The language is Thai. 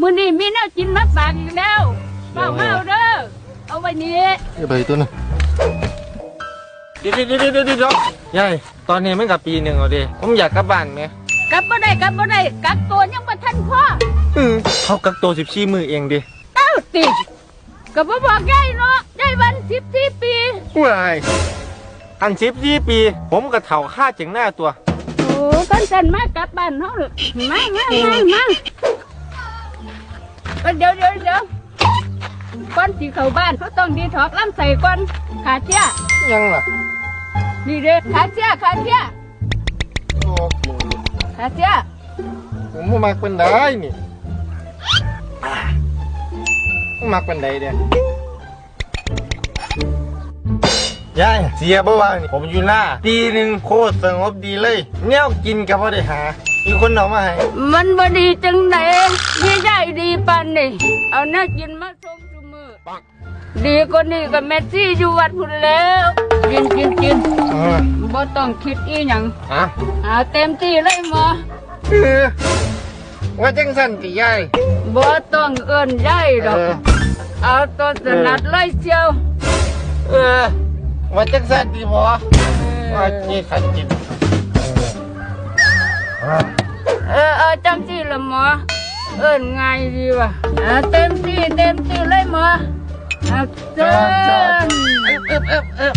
มื้อนี้มีแนวกินมาฝากอีกแล้วเฝ้าเมาเด้อเอาไว้นี้นี่ใบตัวน่ะเดี๋ยวเดี๋ยวเดี๋ยวเดี๋ยวเดี๋ยวยายตอนนี้มันกับปีหนึ่งแล้วเดิผมอยากกลับบ้านไหมกลับบ่ได้กลับบ่ได้กักตัวยังบ่ทันพออืมเขากักตัวสิบสี่มือเองดิเอ้าติก็บ่บอกยายเนาะยายวัน14ปีว้ายอันสิบสี่ปี ผมกับเถ่าค่าเจ๋งหน้าตัว โอ้กันสันมากลับบ้านเฮามามามามา เอ้ยเดี๋ยวเดี๋ยวเดี๋ยวก่อนสิเข้าบ้านเขาต้องดีถอกลำใส่ก่อนขาเชี่ยยังล่ะนี่เด้อขาเชี่ยขาเชี่ยโอ้ขาเชี่ยผมบ่มักเป็นได้นี่อ่าบ่มักเป็นไดเด้ยายเสียบ่ว่านี่ผมอยู่หน้าปีหนึ่งโคตรสงบดีเลยแนวกินกับพ่ได้หา มีคนเอามาให้มันบ่ดีจังไหนยี่ยายดีปานนี่เอาหน้ากินมาส่งทุกมือปังดีกว่านี้ก็แมสซี่อยู่วัดพุ่นแล้วกินกินกินเออบ่ต้องคิดอีหยังอะเอาเต็มที่เลยหมอเออว่าจังสั่นติยายบ่ต้องเอิ้นยายดอกเออเอาตัวถนัดเลยเชียวเออว่าจังสั่นติบ่ว่าจีขันจิต เออเออจังที่ละหมอ เอิ้นง่ายดีวะเอาเต็มที่เต็มที่เลยหมอเอาเชิญเอิบเออเออ